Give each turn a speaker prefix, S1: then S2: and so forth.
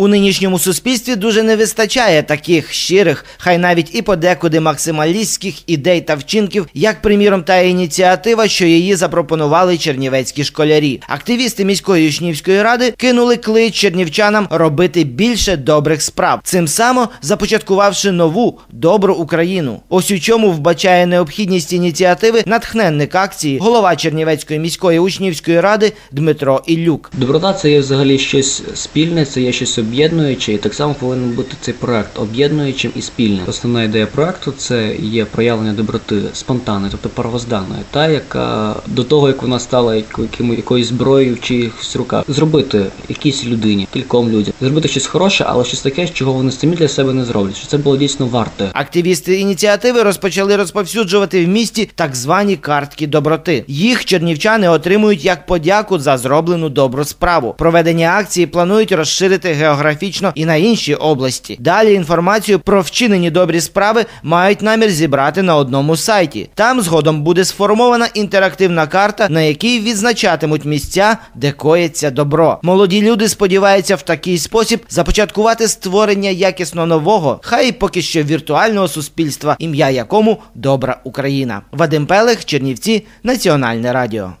S1: У нинішньому суспільстві дуже не вистачає таких щирих, хай навіть і подекуди максималістських ідей та вчинків, як приміром та ініціатива, що її запропонували чернівецькі школярі. Активісти міської учнівської ради кинули клич чернівчанам робити більше добрих справ, цим само започаткувавши нову добру Україну. Ось у чому вбачає необхідність ініціативи натхненник акції, голова Чернівецької міської учнівської ради Дмитро Іллюк.
S2: Доброта це є взагалі щось спільне, це є щось об'єднуюче, і так само повинен бути цей проект об'єднуючим і спільним. Основна ідея проекту це є проявлення доброти спонтанної, тобто первозданної, та яка до того як вона стала яким- якоюсь зброєю в чиїхось руках, зробити якійсь людині, кільком людям, зробити щось хороше, але щось таке, чого вони самі для себе не зроблять. Що це було дійсно варте.
S1: Активісти ініціативи розпочали розповсюджувати в місті так звані картки доброти. Їх чернівчани отримують як подяку за зроблену добру справу. Проведення акції планують розширити географічно і на інші області. Далі інформацію про вчинені добрі справи мають намір зібрати на одному сайті. Там згодом буде сформована інтерактивна карта, на якій відзначатимуть місця, де коїться добро. Молоді люди сподіваються в такий спосіб започаткувати створення якісно нового, хай поки що віртуального суспільства, ім'я якому добра Україна. Вадим Пелех, Чернівці, Національне радіо.